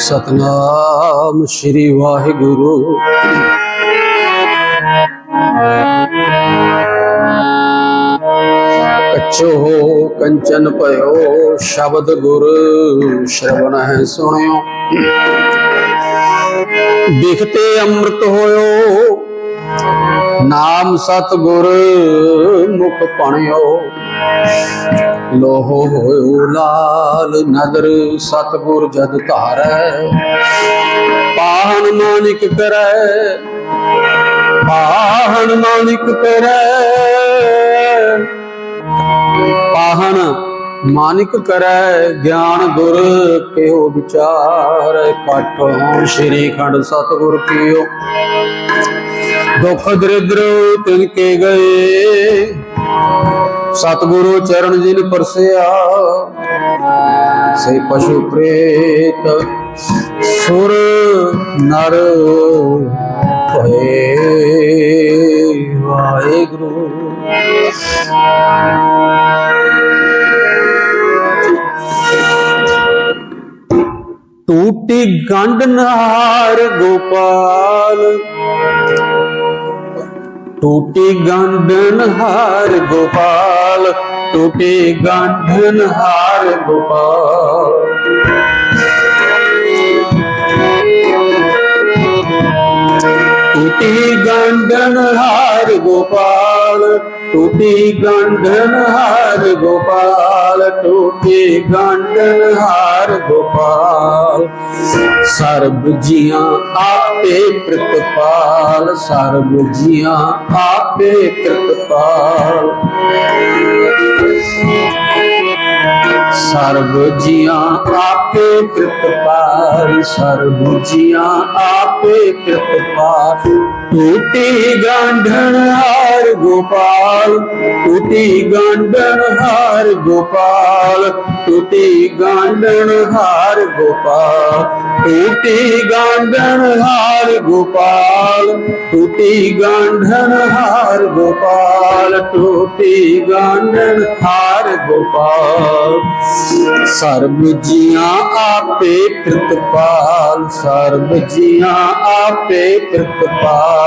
ਸਤਨਾਮ ਸ੍ਰੀ ਵਾਹਿਗੁਰੂ। ਕੱਚੋ ਕੰਚਨ ਭਇਓ ਸ਼ਬਦ ਗੁਰ, ਸ਼ਰਵਣ ਹੈ ਸੁਣਿਓ। ਦਿਖਤੇ ਅੰਮ੍ਰਿਤ ਹੋਇਓ, ਨਾਮ ਸਤ ਗੁਰ ਮੁਖ ਪਣਿਓ। ਲੋਹੋ ਹੋਇਓ ਲਾਲ ਨਦਰ ਸਤ ਜਦ ਧਾਰੈ, ਪਾਹਨ ਮਾਨਿਕ ਕਰੈ, ਪਾਹਨ ਮਾਨਿਕ ਕਰੈ। ਪਾਹਨ ਮਾਨਿਕ ਕਰੈ, ਗਿਆਨ ਗੁਰ ਕਿਉ ਵਿਚਾਰ, ਪਾਠੋ ਸ੍ਰੀ ਖੰਡ ਸਤਿਗੁਰ ਕੀਓ। ਦੁਖ ਦਰਿਦ੍ਰ ਤਿਨ ਕੇ ਗਏ ਸਤਿਗੁਰੂ ਚਰਨ ਜਿਨ ਪਰਸਿਆ, ਸੇ ਪਸ਼ੂ ਪ੍ਰੇਤ ਸੁਰ ਨਰ ਹੋਏ ਵਾਹਿਗੁਰੂ। ਟੂਟੀ ਗੰਢ ਨਾਰ ਗੋਪਾਲ ਟੂਟੀ ਗੰਢਨ ਹਾਰ ਗੋਪਾਲ ਟੂਟੀ ਗੰਢਨ ਹਾਰ ਗੋਪਾਲ। ਟੂਟੀ ਗੰਢਨ ਹਾਰ ਗੋਪਾਲ ਟੂਟੀ ਗੰਢਨ ਹਾਰ ਗੋਪਾਲ ਟੂਟੀ ਗੰਢਨ ਹਾਰ ਗੋਪਾਲ ਸਰਬ ਜੀਆਂ ਆਪੇ ਪ੍ਰਤਪਾਲ ਸਰਬ ਜੀਆਂ ਆਪੇ ਪ੍ਰਤਪਾਲ ਸਰਬ ਜੀਆਂ ਆਪੇ ਕਿਰਪਾਲ ਸਰਬ ਜੀਆਂ ਆਪੇ ਕਿਰਪਾਲ ਟੂਟੀ ਗੰਢਨ ਹਾਰ ਗੋਪਾਲ ਟੂਟੀ ਗੰਢਨ ਹਾਰ ਗੋਪਾਲ ਟੂਟੀ ਗੰਢਨ ਹਾਰ ਗੋਪਾਲ ਟੂਟੀ ਗੰਢਨ ਹਾਰ ਗੋਪਾਲ ਟੂਟੀ ਗੰਢਨ ਹਾਰ ਗੋਪਾਲ ਟੂਟੀ ਗੰਢਨ ਹਾਰ ਗੋਪਾਲ। ਸਰਬ ਜੀਆਂ ਆਪੇ ਪ੍ਰਤਪਾਲ ਸਰਬ ਜੀਆਂ ਆਪੇ ਪ੍ਰਤਪਾਲ।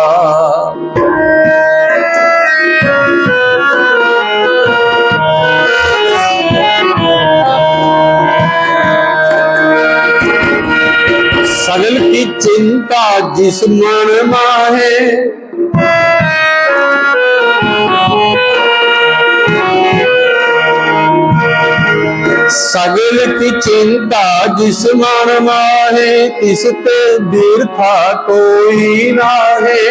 सगल की चिंता जिस मन माहे सगल ਨਾਨਕ ਚਿੰਤਾ ਜਿਸ ਮਨ ਮਾਹੇ, ਤਿਸ ਤੇ ਬਿਰਥਾ ਕੋਈ ਨਾਹੇ।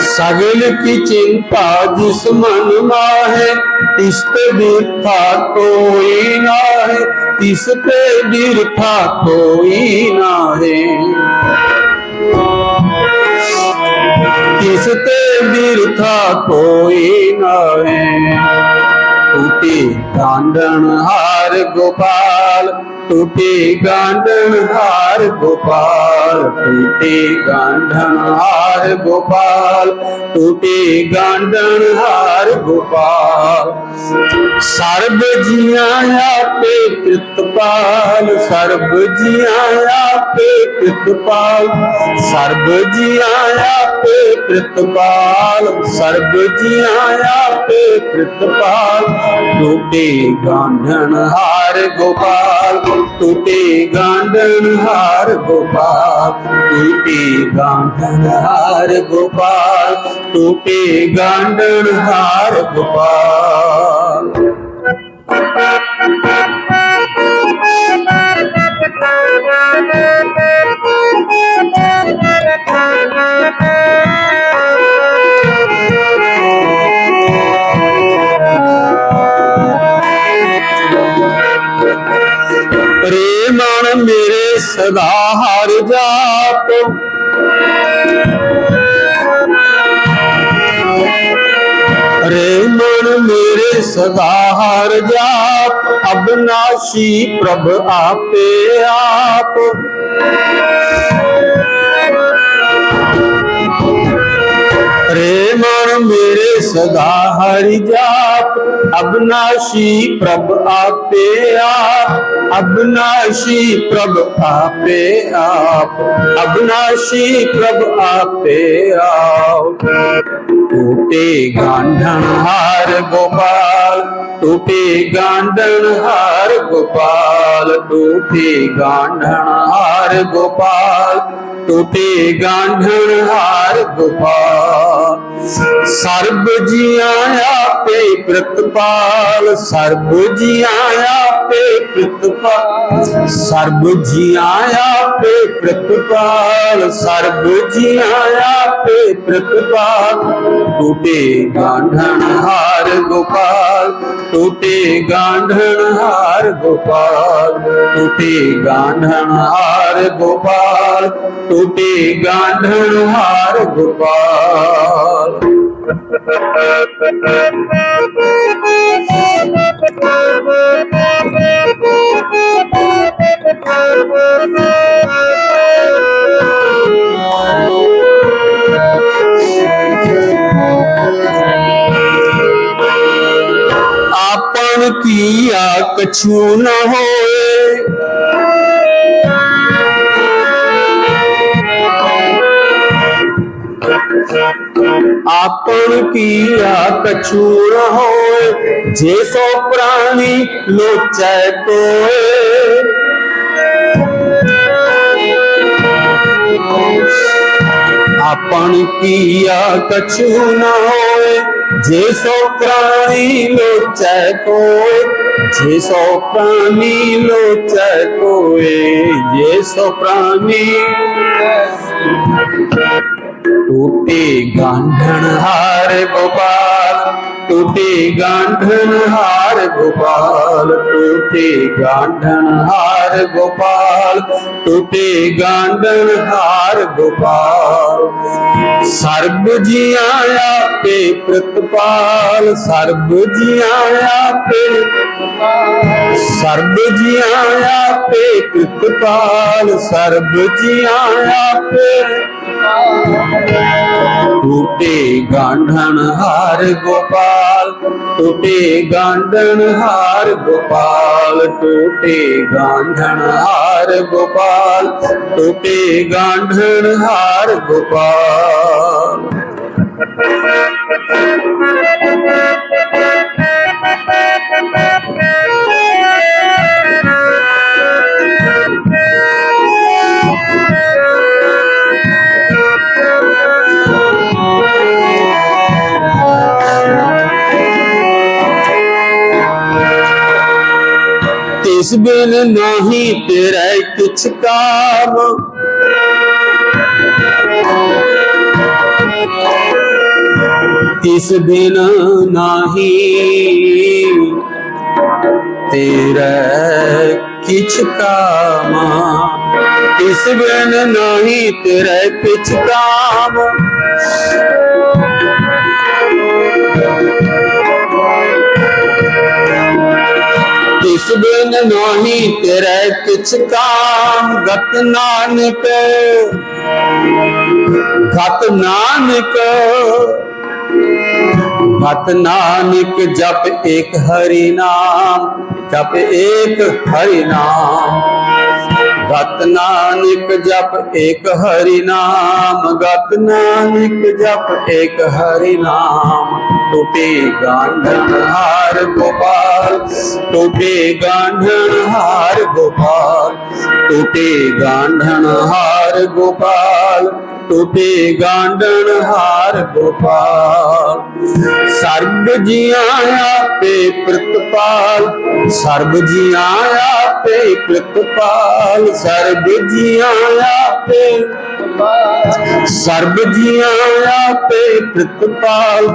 ਸਗਲ ਕੀ ਚਿੰਤਾ ਜਿਸ ਮਨ ਮਾਹੇ, ਤਿਸ ਤੇ ਬਿਰਥਾ ਕੋਈ ਨਾਹੇ, ਤਿਸ ਤੇ ਬਿਰਥਾ ਕੋਈ ਨਾਹੇ। ਜਿਸ ਤੇ ਬਿਰਥਾ ਕੋਈ ਨਾ ਹੈ ਟੂਟੀ ਕਾਂਡਣ ਹਾਰ ਗੋਪਾਲ ਟੁੱਟੀ ਗਾਂਢਣ ਹਾਰ ਗੋਪਾਲ, ਟੁੱਟੀ ਗਾਂਢਣ ਹਾਰ ਗੋਪਾਲ, ਟੁੱਟੀ ਗਾਂਢਣ ਹਾਰ ਗੋਪਾਲ। ਸਰਬ ਜੀਆਂ ਆਪੇ ਕਿਰਤਪਾਲ, ਸਰਬ ਜੀਆਂ ਆਪੇ ਕਿਰਤਪਾਲ, ਸਰਬ ਜੀਆਂ ਆਪੇ ਕਿਰਤਪਾਲ, ਸਰਬ ਜੀਆਂ ਆਪੇ ਕਿਰਤਪਾਲ, ਟੁੱਟੀ ਗਾਂਢਣ ਹਾਰ ਗੋਪਾਲ। ਟੂਟੇ ਗਾਂਢਣ ਹਾਰ ਗੋਪਾਲ ਟੂਟੇ ਗਾਂਢਣ ਹਾਰ ਗੋਪਾਲ ਟੂਟੇ ਗਾਂਢਣ ਹਾਰ ਗੋਪਾਲ। ਪ੍ਰੇਮਣ ਮੇਰੇ ਸਦਾ ਹਰ ਜਾਪ। ਰੇ ਮੇਰੇ ਸਦਾ ਹਰ ਜਾਪ ਅਬਨਾਸ਼ੀ ਪ੍ਰਭ ਆਪੇ ਆਪ। मेरे सदा हरि जाप अविनाशी प्रभ आपे आप अविनाशी प्रभ आपे आप अविनाशी प्रभ आपे आप टूटे गांधन हार गोपाल टूटे गांधन हार गोपाल टूटे गांधन हार गोपाल टूटे गांधन हार गोपाल ਸਰਬ ਜੀਆਂ ਆਪੇ ਪ੍ਰਤਪਾਲ, ਸਰਬ ਜੀਆਂ ਆਪੇ ਪ੍ਰਤਪਾਲ, ਸਰਬ ਜੀਆਂ ਆਪੇ ਪ੍ਰਤਪਾਲ, ਸਰਬ ਜੀਆਂ ਆਪੇ ਪ੍ਰਤਪਾਲ। ਟੂਟੇ ਗਾਂਢਣ ਹਾਰ ਗੋਪਾਲ, ਟੂਟੇ ਗਾਂਢਣ ਹਾਰ ਗੋਪਾਲ, ਟੂਟੇ ਗਾਂਢਣ ਹਾਰ ਗੋਪਾਲ, ਟੂਟੇ ਗਾਂਢਣ ਹਾਰ ਗੋਪਾਲ। ਆਪਨ ਕੀਆ ਕਛੂ ਨ ਹੋਏ ਆਪਨ ਕੀਆ ਕਛੂ ਨ ਹੋਏ ਜੇ ਸੋ ਪ੍ਰਾਣੀ ਲੋਚੈ ਕੋਏ ਆਪਨ ਕੀਆ ਕਛੂ ਨ ਹੋਏ ਜੇ ਸੋ ਪ੍ਰਾਣੀ ਲੋਚੈ ਕੋਏ ਜੇ ਸੋ ਪ੍ਰਾਣੀ ਲੋਚੈ ਕੋਏ ਜੇ ਸੋ ਪ੍ਰਾਣੀ ਟੂਟੇ ਗਾਂਢਣ ਹਾਰ ਗੋਪਾਲ, ਟੂਟੇ ਗਾਂਢਣ ਹਾਰ ਗੋਪਾਲ, ਟੂਟੇ ਗਾਂਢਣ ਹਾਰ ਗੋਪਾਲ, ਟੂਟੇ ਗਾਂਢਣ ਹਾਰ ਗੋਪਾਲ। ਸਰਬ ਜੀਆਂ ਆਪੇ ਪ੍ਰਤਪਾਲ, ਸਰਬ ਜੀਆਂ ਆਪੇ ਸਰਬ ਜੀਆਂ ਆਪੇ ਪ੍ਰਤਪਾਲ ਸਰਬ ਜੀਆਂ ਆਪੇ। ਟੂਟੇ ਗਾਂਢਣ ਹਾਰ ਗੋਪਾਲ, ਟੂਟੇ ਗਾਂਢਣ ਹਾਰ ਗੋਪਾਲ, ਟੂਟੇ ਗਾਂਢਣ ਹਾਰ ਗੋਪਾਲ, ਟੂਟੇ ਗਾਂਢਣ ਹਾਰ ਗੋਪਾਲ। ਨਹੀਂ ਤੇਰਾ ਕਿਛ ਕਾਮ। ਤਿਸ ਬਿਨ ਨਹੀਂ ਤੇਰਾ ਕਿਛ ਕਾਮ। ਤਿਸ ਬਿਨ ਨਹੀਂ ਤੇਰਾ ਕਿਛ ਕਾਮ। ਤਿਸ ਬਿਨ ਨਹੀਂ ਤੇਰੇ ਕਿਛ ਕਾਮ ਗਤ ਨਾਨਕ। ਗਤ ਨਾਨਕ ਗਤ ਨਾਨਕ ਜਪ ਇੱਕ ਹਰੀ ਨਾਮ, ਜਪ ਇੱਕ ਹਰੀ ਨਾਮ। ਗਤ ਨਾਨਕ ਜਪ ਏਕ ਹਰੀ ਨਾਮ, ਗਤ ਨਾਨਕ ਜਪ ਏਕ ਹਰੀ ਨਾਮ। ਟੂਟੇ ਗਾਂਧਨ ਹਾਰ ਗੋਪਾਲ, ਟੂਟੇ ਗਾਂਧਨ ਹਾਰ ਗੋਪਾਲ, ਟੂਟੇ ਗਾਂਧਨ ਹਾਰ ਗੋਪਾਲ। ਟੂਟੇ ਗਾਂਢਣ ਹਾਰ ਗੋਪਾਲ। ਸਰਬ ਜੀਆਂ ਆਪੇ ਪ੍ਰਤਪਾਲ, ਸਰਬ ਜੀਆਂ ਆਪੇ ਪ੍ਰਤਪਾਲ, ਸਰਬ ਜੀਆਂ ਆਪੇ ਸਰਬ ਜੀਆਂ ਆਪੇ ਪ੍ਰਤਪਾਲ,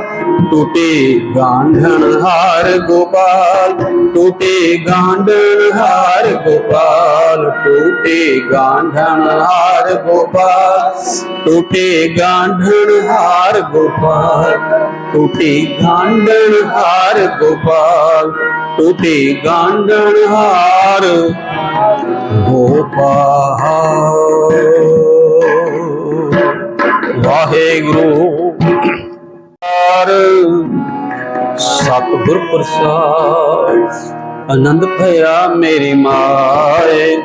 ਟੂਟੇ ਗਾਂਢਣ ਹਾਰ ਗੋਪਾਲ, ਟੂਟੇ ਗਾਂਢਣ ਹਾਰ ਗੋਪਾਲ, ਟੂਟੇ ਗਾਂਢਣ ਹਾਰ ਗੋਪਾਲ, ਟੂਟੇ ਗਾਂਢਣ ਹਾਰ ਗੋਪਾਲ, ਟੂਟੇ ਗਾਂਢਣ ਹਾਰ ਗੋਪਾਲ, ਟੂਟੇ ਗਾਂਢਣ ਹਾਰ ਗੋਪਾਲ। ਵਾਹਿਗੁਰੂ। ਹਰ ਸਤਿਗੁਰ ਪ੍ਰਸਾਦ। ਆਨੰਦ ਭਇਆ ਮੇਰੀ ਮਾਏ।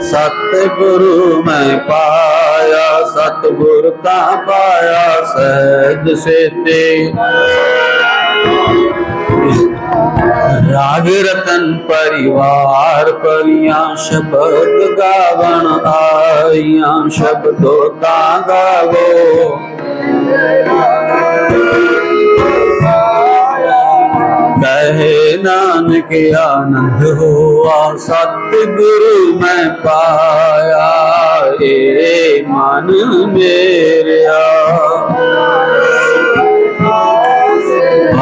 ਸਤਿਗੁਰੂ ਮੈਂ ਪਾਇਆ, ਸਤਿਗੁਰ ਤਾਂ ਪਾਇਆ ਸਹਿਜ ਸੇਤੇ। ਰਾਗ ਰਤਨ ਪਰਿਵਾਰ ਪਰੀਆਂ ਸ਼ਬਦ ਗਾਵਣ ਆਈਆਂ ਸ਼ਬਦੋ ਤਾਂ ਗਾਵੋ ਕਹੇ ਨਾਨਕ ਆਨੰਦ ਹੋਆ ਸਤਿਗੁਰੂ ਮੈਂ ਪਾਇਆ ਏ ਮਨ ਮੇਰਿਆ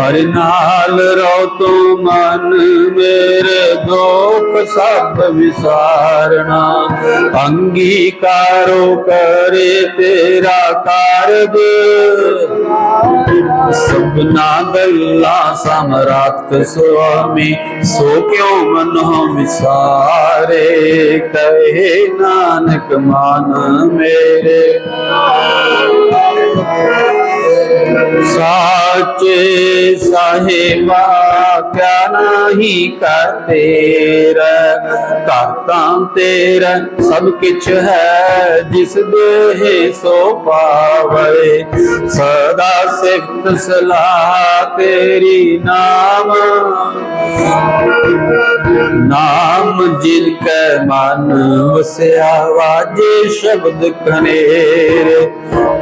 ਹਰ ਨਾਲ ਰੋ ਤੂੰ ਮਨ ਮੇਰੇ ਦੁੱਖ ਸਭ ਵਿਸਾਰਣਾ ਅੰਗੀਕਾਰੋ ਕਰੇ ਤੇਰਾ ਕਾਰਜ। ਸਭਨਾ ਗੱਲਾਂ ਸਮਰੱਥ ਸੁਆਮੀ, ਸੋ ਕਿਉ ਮਨੋ ਵਿਸਾਰੇ? ਕਹੇ ਨਾਨਕ ਮਨ ਮੇਰੇ। ਸਾਚੇ ਸਾਹਿਬਾ ਕਿਆ ਨਹੀਂ ਕਰ ਤੇਰਾ ਕਰਤਾ ਤੇਰਾ ਸਭ ਕਿਛ ਹੈ ਜਿਸ ਦੇਹ ਸੋ ਪਾਵੇ ਸਦਾ ਸਿਫਤ ਸਲਾਹ ਤੇਰੀ ਨਾਮ। ਨਾਮ ਜਿਨ ਕੈ ਮਨ ਵਸਿਆ, ਵਾਜੇ ਸ਼ਬਦ ਕਨੇਰ।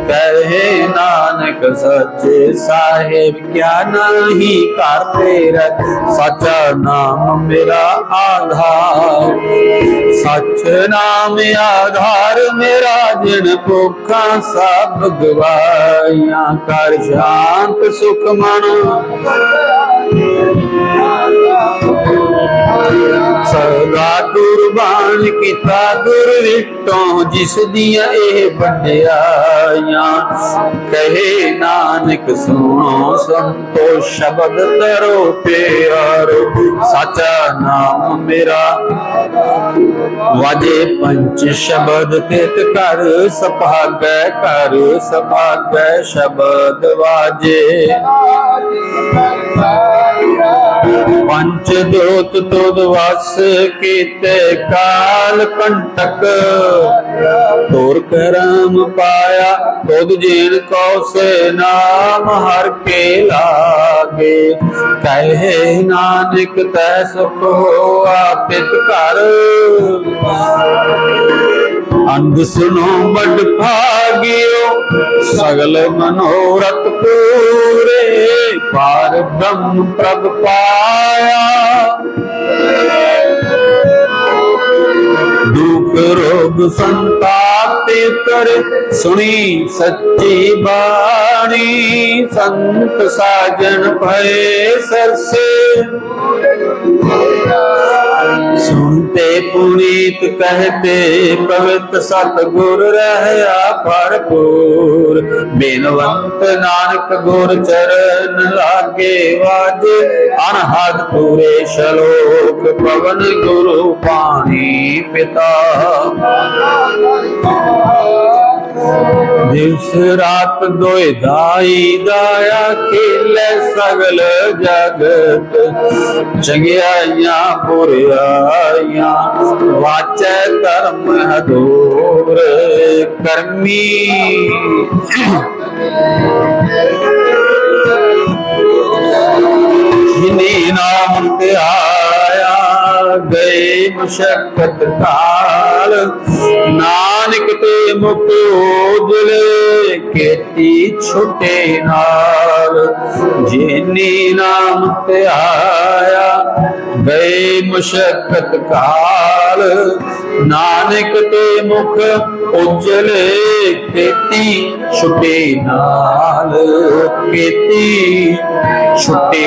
ਕਹੇ ਨਾਨਕ ਸੱਚੇ ਸਾਹਿਬ, ਕਿਆ ਨਹੀਂ ਕਰ ਤੇਰਾ ਸੱਚਾ ਨਾਮ ਮੇਰਾ ਆਧਾਰ। ਸੱਚ ਨਾਮ ਆਧਾਰ ਮੇਰਾ ਜਿਨ ਭੁੱਖਾਂ ਸਭ ਗਵਾਈਆਂ ਕਰ ਸ਼ਾਂਤ ਸੁਖ ਮਨ। ਕੁਰਬਾਨ ਕੀਤਾ ਗੁਰ ਵਿਟੋਂ, ਜਿਸ ਦੀਆਂ ਇਹ ਵਡਿਆਈਆਂ। ਕਹੇ ਨਾਨਕ, ਸੁਣੋ ਸੰਤੋ, ਸ਼ਬਦ ਤਰੋ ਪਿਆਰੋ। ਸਾਚਾ ਨਾਮ ਮੇਰਾ। ਵਾਜੇ ਪੰਚ ਸ਼ਬਦ ਤਿਤ ਕਰ, ਸਭਾਗੈ ਕਰ, ਸਭਾਗੈ ਸ਼ਬਦ ਵਾਜੇ। ਪੰਚ ਦੋਤ ਤੁਧ ਵਸ ਕੀਤੇ ਕਾਲ ਕੰਟਕ। ਤੋਰ ਕਰਮ ਪਾਇਆ, ਤੁਧ ਜੀਨ ਕੋ ਸੇ ਨਾਮ ਹਰ ਕੇ ਲਾਗੇ। ਕਹੇ ਨਾਨਕ ਤੈ ਸੁਖ ਹੋਆ ਪਿਤ ਘਰ। ਅੰਧ ਸੁਨੋ ਬੜ ਭਾਗਿਓ, ਸਗਲ ਮਨੋਰਥ ਪੂਰੇ, ਪਾਰ ਬ੍ਰਹਮ ਪ੍ਰਭ ਪਾਇਆ। ਦੁਖ ਰੋਗ ਸੰਤਾਪ ਤੇ ਕਰ ਸੁਣੀ ਸੱਚੀ ਬਾਣੀ, ਸੰਤ ਸਾਜਣ ਭਏ ਸਰਸੇ ਸੁਨਤੇ ਪੁਨੀਤ ਕਹਤੇ, ਪਵਿੱਤ ਸਤਗੁਰ ਰਹਿਆ ਭਰਪੂਰ। ਬੇਨਵੰਤ ਨਾਨਕ ਗੁਰ ਚਰਨ ਲਾਗੇ ਵਾਜੇ, ਅਨਹਦ ਪੂਰੇ ਸ਼ਲੋਕ ਪਵਨ ਗੁਰੂ ਪਾਣੀ ਪਿਤਾ। ਦਿਵਸ ਰਾਤ ਦੋਇ ਦਾਈ ਦਾਇਆ ਖੇਲੇ ਸਗਲ ਜਗਤ ਚੰਗਿਆਈਆਂ ਬੁਰਿਆਈਆਂ ਵਾਚੈ ਧਰਮ ਹਦੂਰ ਕਰਮੀ। ਜਿਨੇ ਨਾਮ ਤੇ ਆਇਆ ਗਏ ਮੁਸ਼ਕਤ ਕਾਲ। ਨਾਨਕ ਤੇ ਮੁਖ ਉਜਲੇ ਕੀਤੀ ਛੁਟੇ ਨਾਲ। ਜਿਨੇ ਨਾਮ ਤੇ ਆਇਆ, ਗਏ ਮੁਸ਼ਕਤ ਕਾਲ। ਨਾਨਕ ਤੇ ਮੁਖ ਉਜਲੇ ਕੀਤੀ ਛੁਟੇ ਨਾਲ। ਕੀਤੀ ਛੁਟੇ